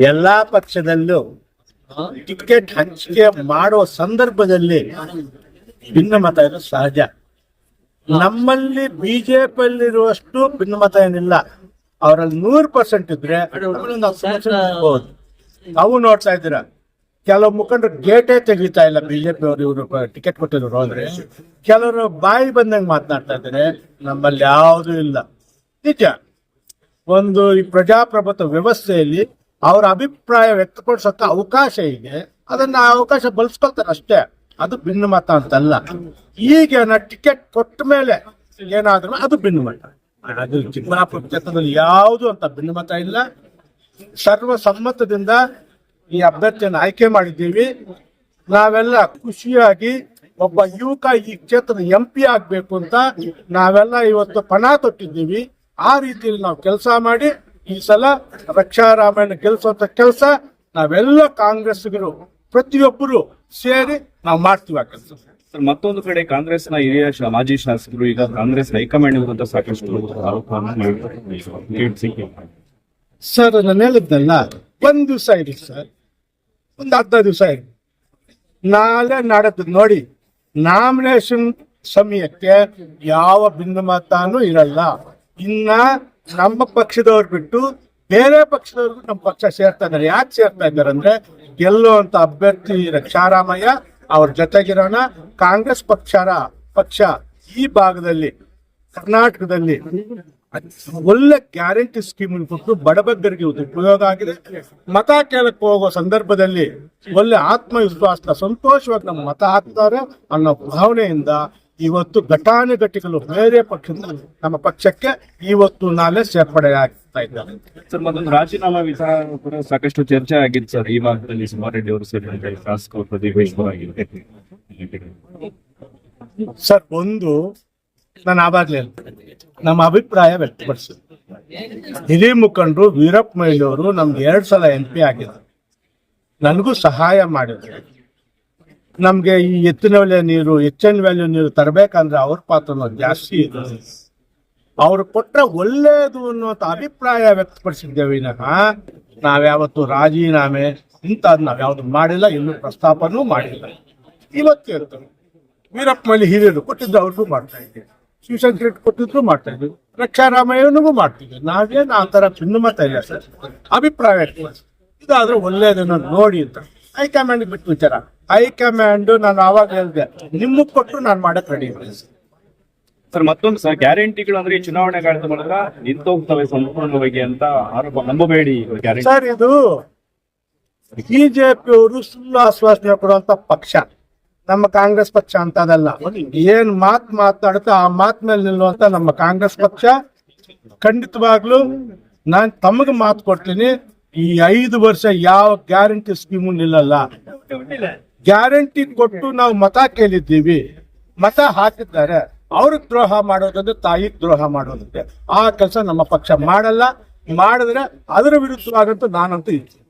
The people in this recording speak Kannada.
ಎಲ್ಲಾ ಪಕ್ಷದಲ್ಲೂ ಟಿಕೆಟ್ ಹಂಚಿಕೆ ಮಾಡುವ ಸಂದರ್ಭದಲ್ಲಿ ಭಿನ್ನಮತ ಇರೋದು ಸಹಜ. ನಮ್ಮಲ್ಲಿ ಬಿಜೆಪಿಯಲ್ಲಿರುವಷ್ಟು ಭಿನ್ನಮತ ಏನಿಲ್ಲ. ಅವರಲ್ಲಿ ನೂರು ಪರ್ಸೆಂಟ್ ಇದ್ರೆ. ನಾವು ನೋಡ್ತಾ ಇದ್ದೀರಾ? ಕೆಲವು ಮುಖಂಡರು ಗೇಟೇ ತೆಗಿತಾ ಇಲ್ಲ ಬಿಜೆಪಿ ಅವರು ಇವರು ಟಿಕೆಟ್ ಕೊಟ್ಟಿದ್ರು ಅಂದ್ರೆ. ಕೆಲವರು ಬಾಯಿ ಬಂದಂಗೆ ಮಾತನಾಡ್ತಾ ಇದ್ದಾರೆ. ನಮ್ಮಲ್ಲಿ ಯಾವುದೂ ಇಲ್ಲ. ನಿಜ. ಒಂದು ಈ ಪ್ರಜಾಪ್ರಭುತ್ವ ವ್ಯವಸ್ಥೆಯಲ್ಲಿ ಅವರ ಅಭಿಪ್ರಾಯ ವ್ಯಕ್ತಪಡಿಸೋಕೆ ಅವಕಾಶ ಇದೆ, ಅದನ್ನ ಅವಕಾಶ ಬಳಸ್ಕೊಳ್ತಾರೆ ಅಷ್ಟೇ. ಅದು ಭಿನ್ನಮತ ಅಂತಲ್ಲ. ಈಗ ನಾ ಟಿಕೆಟ್ ಕೊಟ್ಟ ಮೇಲೆ ಏನಾದ್ರೂ ಅದು ಭಿನ್ನಮತ ಅದು ಚಿಕ್ಕಬಳ್ಳಾಪುರ ಕ್ಷೇತ್ರದಲ್ಲಿ ಯಾವುದು ಅಂತ ಭಿನ್ನಮತ ಇಲ್ಲ. ಸರ್ವ ಸಮ್ಮತದಿಂದ ಈ ಅಭ್ಯರ್ಥಿಯನ್ನು ಆಯ್ಕೆ ಮಾಡಿದ್ದೀವಿ. ನಾವೆಲ್ಲ ಖುಷಿಯಾಗಿ ಒಬ್ಬ ಯುವಕ ಈ ಕ್ಷೇತ್ರದ ಎಂ ಪಿ ಆಗ್ಬೇಕು ಅಂತ ನಾವೆಲ್ಲ ಇವತ್ತು ಪಣ ತೊಟ್ಟಿದ್ದೀವಿ. ಆ ರೀತಿಯಲ್ಲಿ ನಾವು ಕೆಲಸ ಮಾಡಿ ಈ ಸಲ ರಕ್ಷಾ ರಾಮಾಯಣ ಗೆಲ್ಸುವಂತ ಕೆಲಸ ನಾವೆಲ್ಲ ಕಾಂಗ್ರೆಸ್ಗರು ಪ್ರತಿಯೊಬ್ಬರು ಸೇರಿ ನಾವು ಮಾಡ್ತೀವಿ ಆ ಕೆಲಸ. ಸರ್ ಮತ್ತೊಂದು ಕಡೆ ಕಾಂಗ್ರೆಸ್ನ ಹಿರಿಯ ಮಾಜಿ ಶಾಸಕರು ಈಗ ಕಾಂಗ್ರೆಸ್ ಹೈಕಮಾಂಡ್ ವಿರುದ್ಧ ಸಾಕಷ್ಟು. ಸರ್ ನಾನು ಹೇಳಿದ್ನಲ್ಲ ಒಂದ್ ದಿವಸ ಇರಿ ಸರ್ ಒಂದು ಅರ್ಧ ದಿವಸ ಇರಿ. ನಾಳೆ ನಾಡದ್ದು ನೋಡಿ ನಾಮಿನೇಷನ್ ಸಮಯಕ್ಕೆ ಯಾವ ಭಿನ್ನಮತನೂ ಇರಲ್ಲ. ಇನ್ನ ನಮ್ಮ ಪಕ್ಷದವ್ರು ಬಿಟ್ಟು ಬೇರೆ ಪಕ್ಷದವ್ರಿಗೂ ನಮ್ಮ ಪಕ್ಷ ಸೇರ್ತಾ ಇದ್ದಾರೆ ಯಾಕೆ ಸೇರ್ತಾ ಇದ್ದಾರೆ ಅಂದ್ರೆ ಗೆಲ್ಲುವಂತ ಅಭ್ಯರ್ಥಿ ರಕ್ಷಾರಾಮಯ್ಯ ಅವ್ರ ಜೊತೆಗಿರೋಣ. ಕಾಂಗ್ರೆಸ್ ಪಕ್ಷರ ಪಕ್ಷ ಈ ಭಾಗದಲ್ಲಿ, ಕರ್ನಾಟಕದಲ್ಲಿ ಒಳ್ಳೆ ಗ್ಯಾರಂಟಿ ಸ್ಕೀಮ್ ಕೊಟ್ಟು ಬಡಬಗ್ಗರಿಗೆ ಉಪಯೋಗ ಆಗಿದೆ. ಮತ ಕೇಳಕ್ಕೆ ಹೋಗೋ ಸಂದರ್ಭದಲ್ಲಿ ಒಳ್ಳೆ ಆತ್ಮವಿಶ್ವಾಸ ಸಂತೋಷವಾಗಿ ನಮ್ಮ ಮತ ಹಾಕ್ತಾರೆ ಅನ್ನೋ ಭಾವನೆಯಿಂದ ಇವತ್ತು ಘಟಾನುಘಟಿಗಳು ಬೇರೆ ಪಕ್ಷದಿಂದ ನಮ್ಮ ಪಕ್ಷಕ್ಕೆ ಇವತ್ತು ನಾಳೆ ಸೇರ್ಪಡೆ ಆಗ್ತಾ ಇದ್ದಾರೆ. ಸರ್ ಮತ್ತೊಂದು ರಾಜೀನಾಮಾ ವಿಚಾರ ಕೂಡ ಸಾಕಷ್ಟು ಚರ್ಚೆ ಆಗಿತ್ತು ಸರ್. ಈ ಭಾಗದಲ್ಲಿ ಸುಮಾರೆಡ್ಡಿ ಅವರು ಸೇರಿದಂತೆ ಶಾಸಕರು ಸರ್ ಒಂದು ನಾನು ಆವಾಗಲೇ ನಮ್ಮ ಅಭಿಪ್ರಾಯ ವ್ಯಕ್ತಪಡಿಸಿದ್ರು ಹಿರಿಯ ಮುಖಂಡರು ವೀರಪ್ಪ ಮೊಯ್ಲಿಯವರು ನಮ್ಗೆ ಎರಡು ಸಲ ಎಂ ಪಿ ಆಗಿದ್ದಾರೆ. ನನಗೂ ಸಹಾಯ ಮಾಡಿದ್ರು ನಮ್ಗೆ ಈ ಎತ್ತಿನ ವ್ಯಾಲ್ಯೂ ನೀರು ಎನ್ ವ್ಯಾಲ್ಯೂ ನೀರು ತರಬೇಕಂದ್ರೆ ಅವ್ರ ಪಾತ್ರನೂ ಜಾಸ್ತಿ ಇದೆ. ಅವ್ರು ಕೊಟ್ಟರೆ ಒಳ್ಳೇದು ಅನ್ನುವಂಥ ಅಭಿಪ್ರಾಯ ವ್ಯಕ್ತಪಡಿಸಿದ್ದೇವೆ. ವಿನಃ ನಾವ್ಯಾವತ್ತು ರಾಜೀನಾಮೆ ಇಂಥದ್ದು ನಾವ್ಯಾವ್ದು ಮಾಡಿಲ್ಲ ಇನ್ನು ಪ್ರಸ್ತಾಪನೂ ಮಾಡಿಲ್ಲ. ಇವತ್ತು ಹೇಳ್ತೇವೆ ವೀರಪ್ಪ ಮೇಲೆ ಹಿರಿಯರು ಕೊಟ್ಟಿದ್ದು ಅವ್ರಿಗೂ ಮಾಡ್ತಾ ಇದ್ದೀವಿ. ಶಿವಶಂಕರ್ ರೆಡ್ಡಿ ಕೊಟ್ಟಿದ್ರು ಮಾಡ್ತಾ ಇದ್ವಿ ರಕ್ಷಾರಾಮಯ್ಯನಿಗೂ ಮಾಡ್ತೀವಿ ನಾವೇನು ಆ ಥರ ಭಿನ್ನಮತ ಇಲ್ಲ ಸರ್. ಅಭಿಪ್ರಾಯ ಇದಾದರೂ ಇದಾದ್ರೆ ಒಳ್ಳೇದನ್ನ ನೋಡಿ ಅಂತ. ಹೈಕಮಾಂಡ್ ಬಿಟ್ಟು ವಿಚಾರ. ಹೈಕಮಾಂಡ್ ನಾನು ಆವಾಗ ಹೇಳಿದೆ ನಿಮ್ಮ ಕೊಟ್ಟು ನಾನು ಮಾಡಕ್ ರೆಡಿ ಸರ್ ಮತ್ತೊಂದು ಸರ್ ಗ್ಯಾರಂಟಿಗಳು ಅಂದ್ರೆ ಈ ಚುನಾವಣೆ ಕಾಲದ ಮೂಲಕ ನಿಂತೋಗ್ತವೆ ಸಂಪೂರ್ಣವಾಗಿ ಅಂತ ಆರೋಪ ನಂಬಬೇಡಿ ಸರ್ ಇದು ಬಿಜೆಪಿ ಅವರು ಸುಳ್ಳು ಆಶ್ವಾಸನೆ ಕೊಡುವಂತ ಪಕ್ಷ. ನಮ್ಮ ಕಾಂಗ್ರೆಸ್ ಪಕ್ಷ ಅಂತ ಅದಲ್ಲ. ಏನ್ ಮಾತ್ ಮಾತಾಡ್ತಾ ಆ ಮಾತ್ ಮೇಲೆ ನಿಲ್ಲುವಂತ ನಮ್ಮ ಕಾಂಗ್ರೆಸ್ ಪಕ್ಷ ಖಂಡಿತವಾಗ್ಲು ನಾನ್ ತಮಗ್ ಮಾತು ಕೊಡ್ತೀನಿ. ಈ ಐದು ವರ್ಷ ಯಾವ ಗ್ಯಾರಂಟಿ ಸ್ಕೀಮು ನಿಲ್ಲಲ್ಲ. ಗ್ಯಾರಂಟಿ ಕೊಟ್ಟು ನಾವು ಮತ ಕೇಳಿದ್ದೀವಿ. ಮತ ಹಾಕಿದ್ದಾರೆ. ಅವ್ರಿಗೆ ದ್ರೋಹ ಮಾಡೋದಂದ್ರೆ ತಾಯಿ ದ್ರೋಹ ಮಾಡೋದಂತೆ ಆ ಕೆಲಸ ನಮ್ಮ ಪಕ್ಷ ಮಾಡಲ್ಲ. ಮಾಡಿದ್ರೆ ಅದರ ವಿರುದ್ಧವಾಗಂತೂ ನಾನಂತೂ ಇದ್ದೀನಿ